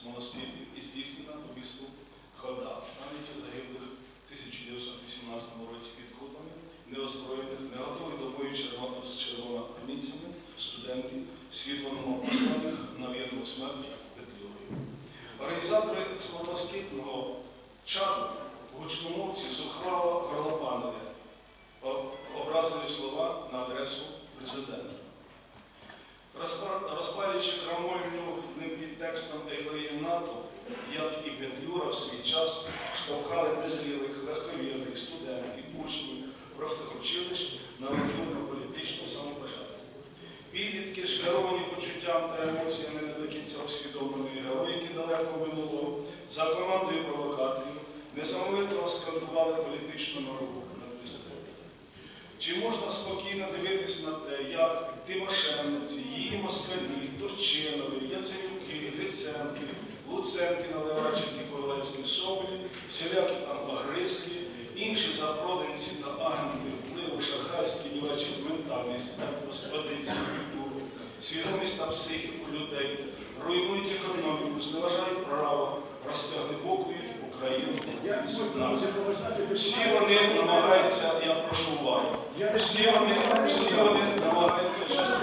смолоскипів і здійснена по місту хода пам'яті загиблих в 1918 році підкупами неозброєних, не готових до бою з червоноармійцями студентів, світломо посланих на вірну смерть Петлюрою. Організатори смолоскипного чаду гучномовці зухвало горлопанили образливі слова на адресу президента. Розпа- Розпалюючи крамольним підтекстом ейфорії НАТО, як і Петлюра в свій час штовхали незрілих, легковірних студентів, учнів, профтехучилищ на авантюрну політичну самопочатку. Підлітки ж керовані почуттям та емоціями не до кінця усвідомленої героїки далекого минулого, за командою провокаторів, несамовито скандували політичну норву над президентом. Чи можна спокійно дивитись на те, як Тимошенниці, Луценки, Наливаченки, Ковалевські, Соболі, всілякі там Багриські, інші запроданці та агенти впливу шахрайські нівечать ментальність та культуру, свідомість та психіку людей, руйнують економіку, зневажають право, розтягнебокують Україну. Всі вони намагаються, я прошу уваги, всі вони, всі вони намагаються часто.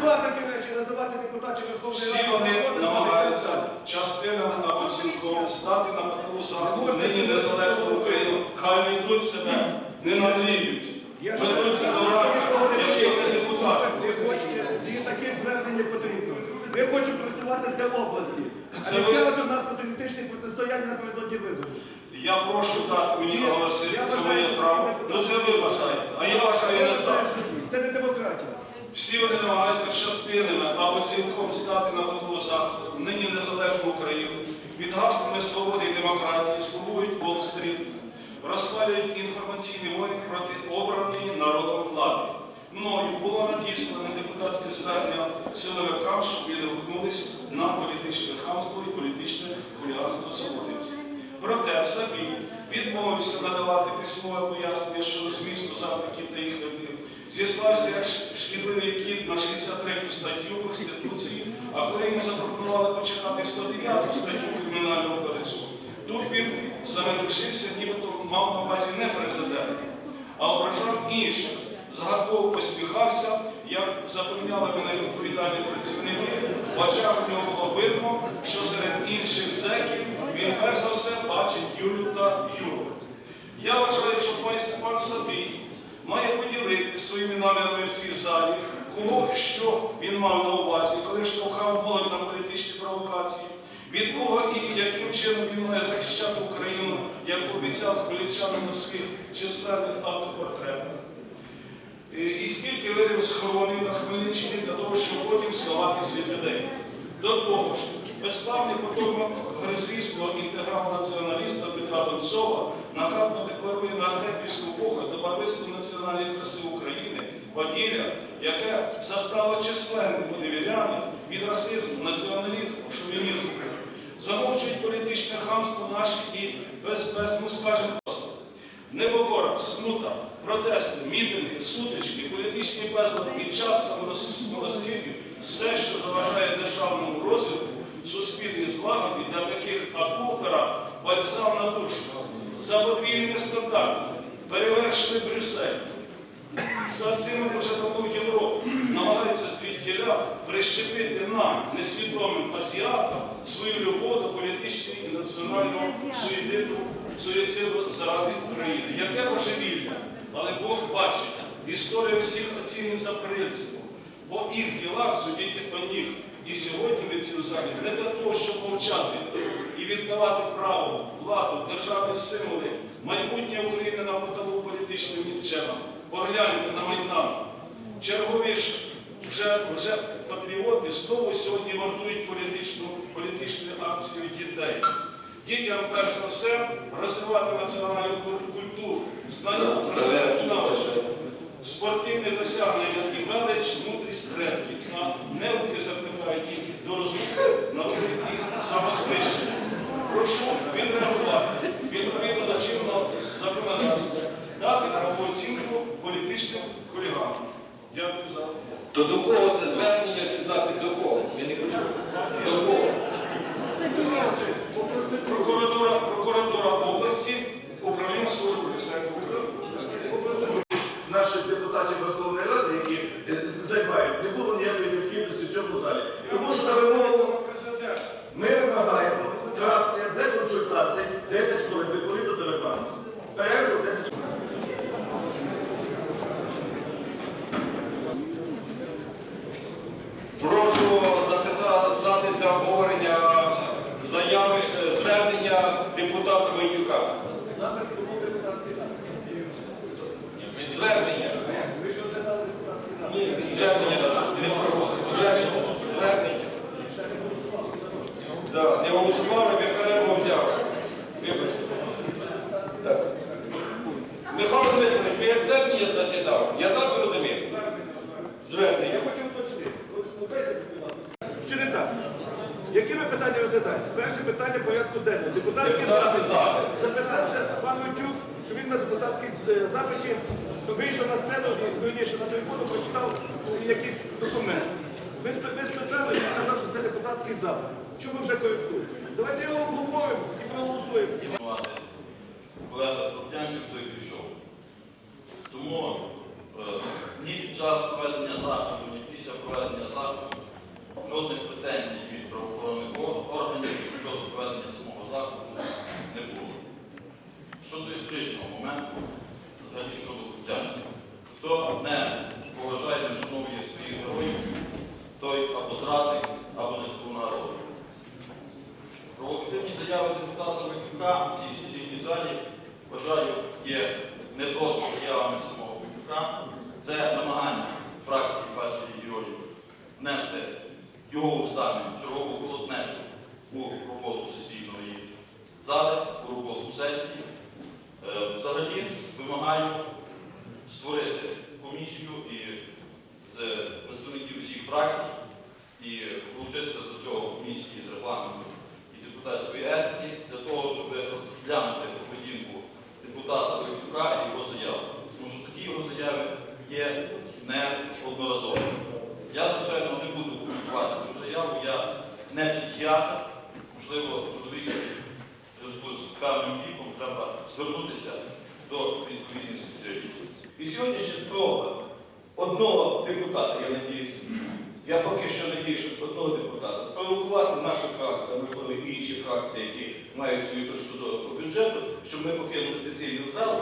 Зарплата, до речі, називати депутатів Верховної Всі Ради. вони Закону намагаються частинами або цілком стати на металу заходу нині незалежну Україну. Хай ведуть себе, не нагліють, ведуть себе яких не і таких звернень потрібно. Ми хочемо працювати для області, а Це не ви- у нас політичні протистояння напередодні виборів. Я прошу дати мені оголосити, це моє право. Ну це ви вважаєте, а я вважаю не так. Це не демократія. Всі вони намагаються частинами або цілком стати на заходу, нині незалежну Україну, під гаслами свободи і демократії, слугують Уолл-стріт, розпалюють інформаційний воїн проти обраної народом влади. Мною було надіслане депутатське звернення силовикам, щоб відгукнулись на політичне хамство і політичне хуліганство свободиці. Проте Сабій відмовився надавати письмове пояснення щодо змісту запитів та їх. Зіслався як шкідливий кіт на 63 статтю Конституції, а коли йому запропонували почитати 109 статтю Кримінального кодексу, тут він замедушився, нібито мав на увазі не президента, а ображав інших. Загадково посміхався, як запевняли мене відповідальні працівники, в очах у нього було видно, що серед інших зеків він перш за все бачить Юлю та Юру. Я вважаю, що пан Сабій має поділити своїми намірами в цій залі, кого що він мав на увазі, коли штовхав молодь на політичні провокації, від кого і яким чином він має захищати Україну, як обіцяв хмельничанам на своїх численних автопортретах. І- І скільки вирів схоронів на Хмельниччині для того, щоб потім сховатись від людей. До того ж, безславний потомок гризлійського інтеграл-націоналіста Петра Донцова нахабно декларує на Артепівську поход до барвисту національної краси України Поділля, яке застало численних подивіряни від расизму, націоналізму, шовінізму. Замовчують політичне хамство наші і без, без ну скажемо, Непокора, смута, протести, мітинги, сутички, політичний безлад і чад саморозкидів – все, що заважає державному розвитку, суспільній злагоді для таких акулфера бальзам на душу. За подвійними стандартами перевершили Брюссель. За цими вже давно в Європу намагаються звідтіля прищепити нам, несвідомим азіатам, свою любов до політичної і національного суєдиту, суєциду заради України. Яке божевілля, але Бог бачить, історія всіх оцінює за принципом, бо їх діла судять по них. І сьогодні ми в цій залі не для того, щоб мовчати і віддавати право, владу, державні символи, майбутнє України на поталу політичним нікчемам. Погляньте на Майдан. Чергові ж вже, вже патріоти знову сьогодні вартують політичну, політичну акцію дітей. Дітям, перш за все, розвивати національну культуру, знання, знання, спортивне досягнення і велич, мудрість предків, а невки закликають їх до розуму народних і самознищення. Прошу відреагувати відповідно на чинного законодавства, дати правову оцінку політичним хуліганам. Дякую за увагу. То до кого це звернення чи запит до кого? Я не почув. До кого? Депутата Войтюка. Звернення. Ні, звернення не про звернення. Звернення. Да, не голосували, ви перерву взяли. Вибачте. Так. Михайло Дмитрович, ви як звернення зачитав? Я так розумію? Я Звернення. хочу уточнити. Ласка. Чи не так? Які ви питання розглядаєте? Перше питання порядку денного. Депутатський запит. Записався пан Утюк, що він на депутатських е, запиті вийшов на сцену і вийшов на трибуну, прочитав якийсь документ. Ви спитали, він сказав, що це депутатський запит. Чому вже коректуєте? Давайте його обговоримо і проголосуємо. колега Трубтянців, той прийшов. Тому е, ні під час проведення заходу, ні після проведення заходу жодних претензій від правоохоронних о- органів щодо проведення самого заходу не було. Щодо історичного моменту, взагалі щодо Трубтянців. Хто не поважає, не вшановує своїх героїв, той або зрадник, або не струна розуму. Провокативні заяви депутата Войтюка в цій сесійній залі, вважаю, є не просто заявами самого Войтюка, це намагання фракції партії регіонів внести його устами чергову холоднечу у роботу сесійної зали, у роботу сесії. Е, Взагалі вимагаю створити комісію і з представників усіх фракцій і долучитися до цього комісії з регламенту і депутатської етики для того, щоб розглянути поведінку депутата Войтюка і його заяву. Тому що такі його заяви є неодноразовими. Я, звичайно, не буду коментувати цю заяву, я не психіатр, можливо, чоловік в зв'язку з певним віком треба звернутися до відповідних спеціалістів. І сьогоднішня спроба одного депутата, я надіюся, я поки що надіюся, що одного депутата спровокувати нашу фракцію, а можливо і інші фракції, які мають свою точку зору по бюджету, щоб ми покинули сесійну залу,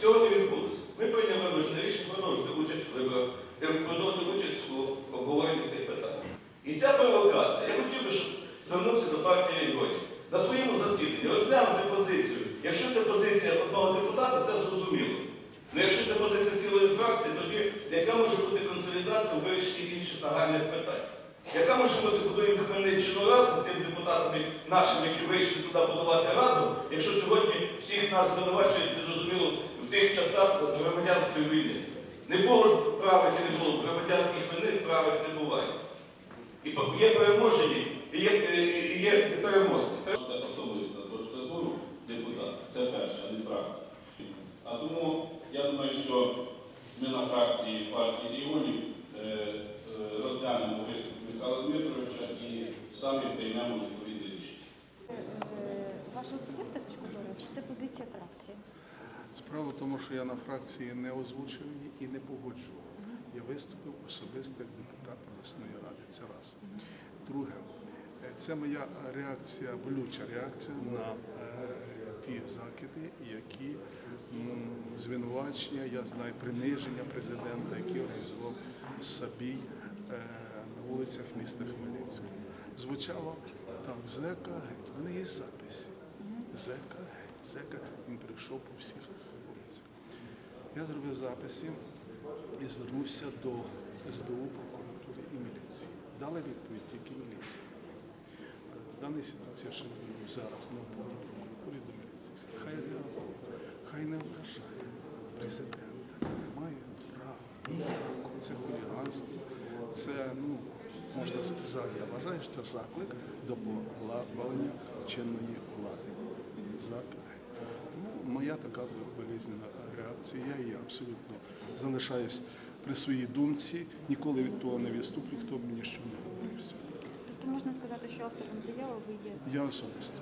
цього не відбулося. Ми прийняли виважене рішення продовжити участь у виборах, е, продовжити участь у обговоренні цих питань. І ця провокація, я хотів би, щоб звернутися до партії регіонів на своєму засіданні, розглянути позицію. Якщо це позиція одного депутата, це зрозуміло. Ну якщо це позиція цілої фракції, тоді яка може бути консолідація у вирішенні інших нагальних питань? Яка може бути будуємо Хмельниччину разом тим депутатам нашим, які вийшли туди будувати разом, якщо сьогодні всіх нас звинувачують незрозуміло в тих часах от, громадянської війни? Не було правих і не було громадянських війни, правих не буває. І є переможені, і є, і- і є переможці. Це особиста точка зору депутата. Це перше, а не фракція. А тому я думаю, що ми на фракції партії регіонів е, е, розглянемо виступ Михайла Дмитровича і самі приймемо відповідне рішення. Е, Ваша особиста точка зору, чи це позиція фракції? Справа в тому, що я на фракції не озвучив її і не погоджував. Я виступив особисто як депутат обласної ради. Це раз. Друге, це моя реакція, болюча реакція на ті закиди, які звинувачення, я знаю, приниження президента, який організував Сабій е, на вулицях міста Хмельницького. Звучало там зека геть. Мене є запис. Зека геть. Зека він прийшов по всіх вулицях. Я зробив записи і звернувся до СБУ, прокуратури і міліції. Дали відповідь тільки міліція. В даній ситуації я ще зараз на до міліції. Хай хай не вражає президента. Немає права ніякого. Це хуліганство, це, ну, можна сказати, я вважаю, що це заклик до позбавлення чинної влади. Заклик. Тому моя така болезненна реакція. Я її абсолютно залишаюсь при своїй думці, ніколи від того не відступлю, хто б мені що не говорив. Тобто можна сказати, що автором заяви ви є. Я особисто.